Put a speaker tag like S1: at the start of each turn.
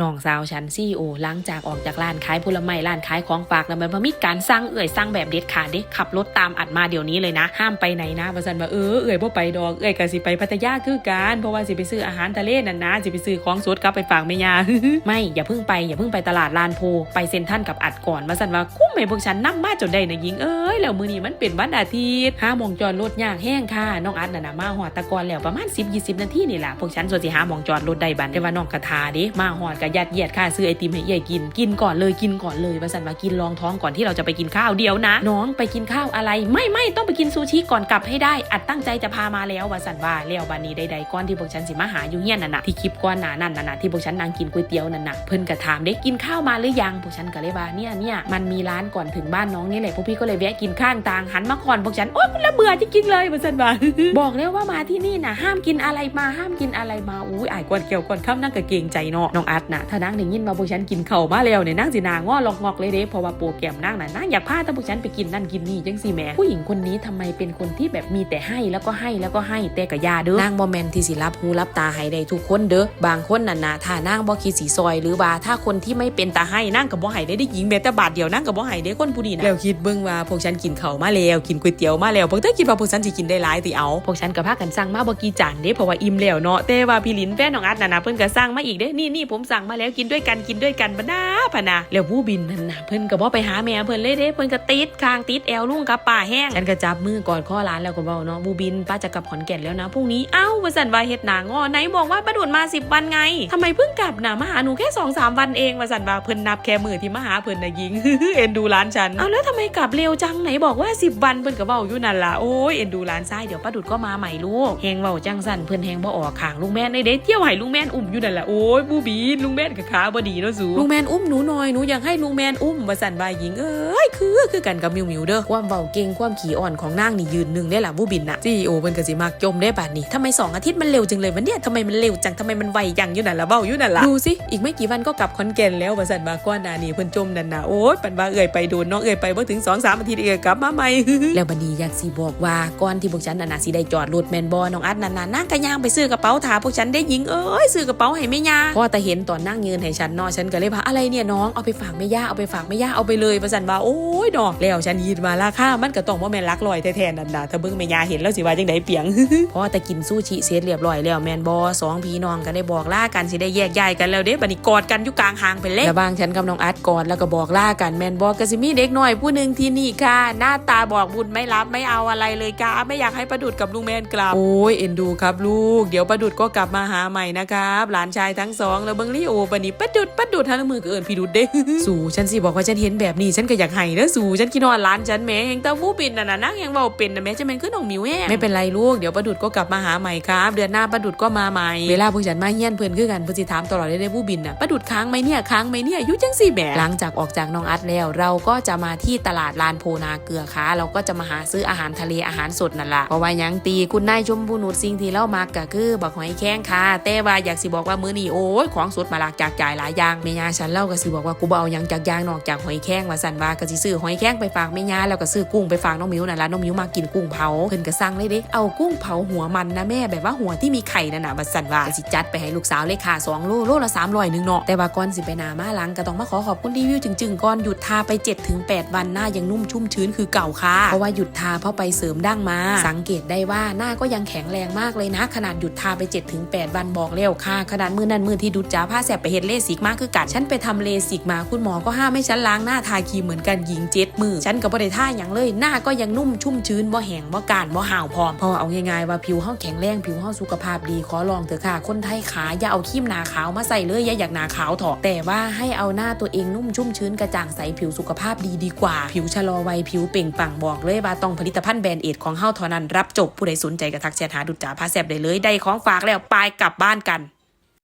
S1: น้องสาวฉันซีโอหลังจากออกจากร้านขายผลไม้ร้านขายของฝากแล้วมันบ่มีการสร้างเอื่อยสร้างแบบเด็ดขาดเด้ขับรถตามอัดมาเดี๋ยวนี้เลยนะ ห้ามไปไหนนะว่าซั่นว่าเออเอื่อยบ่ไปดอกเอื่อยก็สิไปพัทยาคือกันเพราะว่าสิไปซื้ออาหารทะเลนั่นนะสิไปซื้อของสดกลับไปฝากแม่ยาไม่อย่าเพิ่งไปอย่าเพิ่งไปตลาดลานโพไปเซ็นทรัลกับอัดก่อนว่าซั่นว่าคุ้มให้พวกฉันนํมาจนได้นะหญิงเอ้ยแล้วมือนี้มันเป็นวันอาทิตย์ห้ามองจอดรถยากแห้งค่ะน้องอัดน่ะนะมาหอดตะกอนแล้วประมาณ10 20 นาทีนี่ล่ะพวกฉันส่วนสิหามองจอดรถได้บันแต่ว่าน้องกระทาด้มาหอดก็ยัดเยียดค่ะซื้อไอติมให้เอี่กิน กินก่อนเลยกินก่อนเลยว่าซั่นว่ากินรองท้องก่อนที่เราจะไปกินข้าวเดียวนะ น้องไปกินข้าวอะไร ไม่ไม่ต้องไปกินซูชิก่อนกลับให้ได้ อัดตั้งใจจะพามาแล้วว่าสันว่าแล้วบานนี้ใดๆก้อนที่พวกฉันสิมาหาอยู่เฮียนนั่นน่ะที่คลิปก้อนหนานั่นน่ะนะที่พวกฉันนั่งกินก๋วยเตี๋ยวนั่นน่ะเพิ่นก็ถามได้กินข้าวมาหรือยังพวกฉันก็เลยว่าเนี่ยเนี่ยมันมีร้านก่อนถึงบ้านน้องนี่แหละพวกพี่ก็เลยแวะกินข้างทางหันมาก่อนพวกฉันโอ๊ยมันละเบื่อจริงๆเลยว่าสันว่าบอกแล้วว่ามาที่นี่น่ะห้ามกินอะไรมาห้ามกินอะไรมาอุ้ยอายกวนเกี่ยวกวนข้ามนั่งกะเกรงใจเนาะน้องอัดน่ะถ้านั่งได้ยินมาพวกฉันกินเข้ามาแล้วเนี่ยนั่งสินางอลอกงอกเลยเด้เพราะว่าโปรแกรมนั่งน่ะนั่งอยากพาถ้าพวกฉันไปกินนั่นกินนี่จังสิแม่ผู้หญิงคนนี้ทำไมเป็นคนที่แบบมีแต่ให้แล้วก็ให้แล้วก็ให้แต่กับยาเด้อนางบ่แมนที่สิรับหูรับตาให้ได้ทุกคนเด้อบางคนน่ะนะถ้านางบ่คิดสีซอย หรือว่าถ้าคนที่ไม่เป็นตาให้นางก็บ่ให้ได้ได้หญิงแม้แต่บาทเดียวนางก็บ่ให้ได้คนผู้นี้นะแล้วคิดเบิ่งว่าพวกฉันกินเข้ามาแล้วกินก๋วยเตี๋ยวมาแล้วพวกเธอคิดว่าพวกฉันสิกินได้หลายติเอาพวกฉันก็พากันสั่งมาบ่กี่จานเด้เพราะว่าอิ่มแล้วเนาะแต่ว่าพี่ลินแฟนน้องอัดน่ะนะเพิ่นก็สั่งมาอีกเด้นี่นี่ผมสั่งมาแล้วกินด้วยกันกินด้วยกันบ่นาพะนะแล้วผู้บินนั่นนะเพิ่นก็บ่ไปหาแม่เพิ่นเลยเด้เพิ่นก็ติดคางติดแอวลุงกับป่าแห้งฉันก็จับมือกอดข้อร้านแล้วก็เว้าเนาะบูบินป้าจะกลับขอนแก่นแล้วนะพรุ่งนี้เอ้าว่าสันว่าเฮ็ดหนางอไหนบอกว่าป้าดุดมา 10 วันไงทำไมเพิ่งกลับนะมาหาหนูแค่2 3วันเองว่าสันว่าเพิ่นนับแค่มือที่มาหาเพิ่นนะยิงเอ็นดูร้านฉันเอาแล้วทำไมกลับเร็วจังไหนบอกว่า 10 วันเพิ่นก็เว้าอยู่นั่นล่ะโอ้ยเอ็นดูร้านซ้ายเดี๋ยวป้าดุดก็มาใหม่ลูกแฮงเว้าจังสันเพิ่นแฮงบ่ออกขางลุงแม่นได้เด้เที่ยวให้ลุงแม่นอุ้มอยู่นั่นล่ะโอ้ยบูบีนลุงแมนกับขาบดีเนาะสูลุงแมนอุ้มหนูหน่อยหนูอยากให้ลุงแมนอุ้มว่าสั่นว่าหญิงเอ้ยคือคือกันกับมิวมิวเด้อความเว้าเก่งความขี้อ่อนของนางนี่ยืนหนึ่งได้ล่ะบูบินน่ะซีโอเพิ่นก็สิมักจมได้บาดนี้ทำไมสองอาทิตย์มันเร็วจังเลยวันเนี้ยทำไมมันเร็วจังทำไมมันไวจังอยู่นั่นล่ะเว้าอยู่นั่นล่ะดูสิอีกไม่กี่วันก็กลับขอนแกนแล้วว่าสั่นว่าก้อนนานี่เพิ่นจมนั่นน่ะโอ๊ยปันว่าเอ่ยไปโดนเนาะเอ่ยไปบ่ถึง2 3อาทิตย์เอ่ยกลับมาใหม่แล้วบัดนี้อยากสิบอกว่าก่อนที่พวกฉันน่ะนะสิได้จอดรถแมนบอน้องอัดนั่นน่ะนั่งกะย่างไปซื้อกระเป๋าถาพวกฉันได้หญิงเอ้ยซื้อกระเป๋าให้แม่ย่าพอแต่เห็นตอนนั่งยืนให้ฉันเนาะฉันก็เลยว่าอะไรเนี่ยน้องเอาไปฝากแม่ย่าเอาไปฝากแม่ย่าเอาไปเลยว่าสันว่าโอ้ยดอกแล้วฉันยินมาราคามันก็ต้องบ่แม่นหลักร้อยแท้ๆนั่นน่ะถ้าเบิ่งแม่ย่าเห็นแล้วสิว่าจังไดเปียงพอแต่กินซูชิเสร็จเรียบร้อยแล้วแมนบอสองพี่น้องก็ได้บอกลากันสิได้แยกย้ายกันแล้วเด้บัดนี้กอดกันอยู่กลางหางไปเลยแล้วบางฉันกับน้องอัดกอดแล้วก็บอกลากันแมนบอก็สิมีเด็กน้อยผู้หนึ่งที่นี่ค่ะ หน้าตาบอกบุญไม่รับไม่เอาอะไรเลยค่ะไม่อยากให้ประดุดกับลุงแมนกลับโอ้ยเอ็นดูครับลูก เดี๋ยวประดุดก็กลับมาหาใหม่นะครับหลานชายทั้งสองแล้วเบิงลี่โอบันนี้ประดุดประดุดทั้งมือก็เอินพี่ดุดเด้ สู่ฉันสิบอกว่าฉันเห็นแบบนี้ฉันก็อยากให้เด้อสู่ฉันคิดนอนร้านฉันแหม่เฮงเต้าหู้ปิ่นน่ะนะนั่งยังเบาเป็นนะแม่จะเป็นขึ้นของมิวแห้งไม่เป็นไรลูกเดี๋ยวประดุดก็กลับมาหาใหม่ครับเดือนหน้าประดุดก็มาใหม่เวลาพวกฉันมาเฮียนเพื่อนคือกันเพื่อนสิถามตลอดเลยได้ผู้บินน่ะประดุดค้างไหมเนี่ยค้างไหมเนี่ยอยุจังสี่แหมหลังจากออกจากน้องอัดแล้ว เราก็จะมาที่ตลาดลานโพนาเกลือค่ะเราก็จะมาหาซื้ออาหารทะเลอาหารสดนั่นล่ะเพราะว่าหยังตีคุณนายชมพูนุชสิ่งที่เล่ามาก็คือบักหอยแข้งค่ะแต่ว่าอยากสิบอกว่ามื้อนี้โอ้ยของสดมาหลากจากจ่ายหลายอย่างแม่ยาฉันเล่าก็สิบอกว่ากูบ่เอายังจากอยางนอกจากหอยแข้งว่าสั่นว่าก็สิซื้อหอยแข้งไปฝากแม่ยาแล้วก็ซื้อกุ้งไปฝากน้องมิวนั่นล่ะน้องมิวมากินกุ้งเผาเพิ่นก็สั่งเลยเด้เอากุ้งเผาหัวมันนะแม่แบบว่าหัวที่มีไข่นั่นน่ะว่าสั่นว่าก็สิจัดไปให้ลูกสาวเลยค่ะ2โลโลละ300นึงเนาะแต่ว่าก่อนสิไปนามาหลังก็ต้องมาขอขอบคุณรีวิวจึงๆก่อนหยุดทาไป7-8วันหน้ายังนุ่มชุ่มชื้นคือเก่าค่ะเพราะว่าหยุดทาเพราะไปเสริมดั้งมา สังเกตได้ว่าหน้าก็ยังแข็งแรงมากเลยนะ ขนาดหยุดทาไป7-8วันบอกเร็วค่ะขนาดมือนั้นมือที่ดุดจ้าผ้าแสบไปเฮ็ดเลสิกมากคือกัดฉันไปทำเลสิกมาคุณหมอก็ห้ามให้ฉันล้างหน้าทาครีมเหมือนกันหญิงเจ็ดมือฉันก็บ่ได้ท่าอย่างเลย หน้าก็ยังนุ่มชุ่มชื้นบ่แห้งบ่การบ่ห่าวพร้อมพอเอาง่ายๆว่าผิวเฮาแข็งแรงผิวเฮาสุขภาพดีขอลองเถอะค่ะ คนไทยขาอย่าเอาครีมหนาขาวมาใส่เลยอย่าอยากหนาขาวเถอะแต่ว่าให้เอาหน้าตัวเองนุ่มชุ่มชื้นกระจ่างใสผิวสุขภาพดีดีกว่า ผิวชะลอวัยผิวเปล่งปลั่งบอกเลยว่าต้องผลิตภัณฑ์แบรนด์เอดของเฮาเท่านั้นรับจบผู้ใดสนใจก็ทักแชทหาดุจจ่าผ้าแสบได้เลยได้ของฝากแล้วไปกลับบ้านกัน